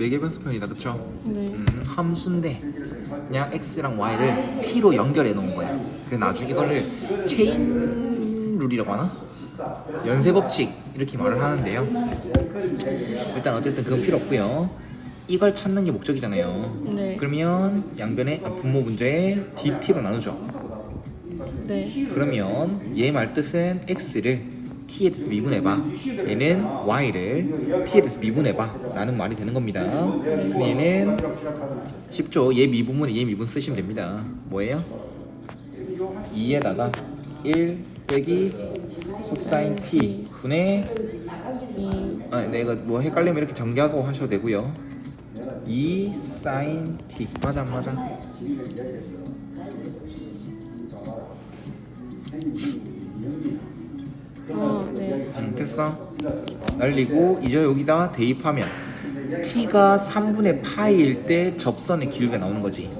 매개 변수편이다 그쵸? 네. 음, 함수인데 그냥 x랑 y를 t로 연결해 놓은 거야. 그래서 나중에 이거를 체인 룰이라고 하나? 연쇄 법칙 이렇게 말을 하는데요. 일단 어쨌든 그건 필요 없고요. 이걸 찾는 게 목적이잖아요. 네. 그러면 양변의 아, 분모 문제에 dt로 나누죠. 네. 그러면 얘 말 뜻은 x를 t에 대해서 미분해봐. 얘는 y를 t에 대해서 미분해봐. 라는 말이 되는 겁니다. 얘는 쉽죠. 얘 미분분에 얘 미분 쓰시면 됩니다. 뭐예요? 2에다가 1 빼기 코사인 t 분의 이 아, 내가 뭐 헷갈리면 이렇게 전개하고 하셔도 되고요. 2 사인 t 맞아 맞아. 어, 네. 음, 됐어. 날리고 이제 여기다 대입하면 t가 3분의 파이일 때 접선의 길이가 나오는 거지.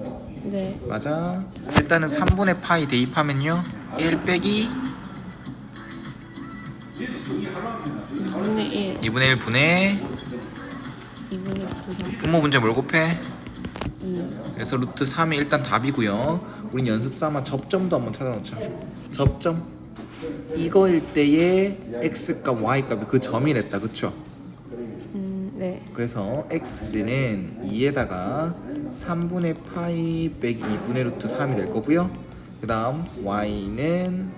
네. 맞아. 일단은 3분의 파이 대입하면요. 1 빼기 2분의 1, 2분의 1 분의 2분의 9, 3, 분모 문제 뭘 곱해? 2. 그래서 루트 3이 일단 답이고요. 우린 연습 삼아 접점도 한번 찾아놓자. 접점. 이거일 때의 x값 y값이 그 점이랬다. 그쵸? 음, 네. 그래서 x는 2에다가 3분의 파이 빼기 2분의 루트 3이 될 거고요. 그 다음 y는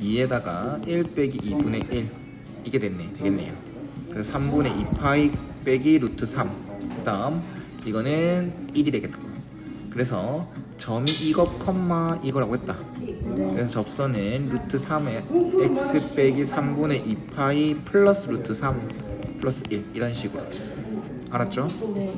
2에다가 1 빼기 2분의 1 이게 됐네 되겠네요. 그래서 3분의 2 파이 빼기 루트 3. 그 다음 이거는 1이 되겠고. 그래서 점이 이거 컴마 이거라고 했다. 네. 그래서 접선은 루트 3에 x 빼기 3분의 2 파이 플러스 루트 3 플러스 1 이런 식으로 알았죠? 네.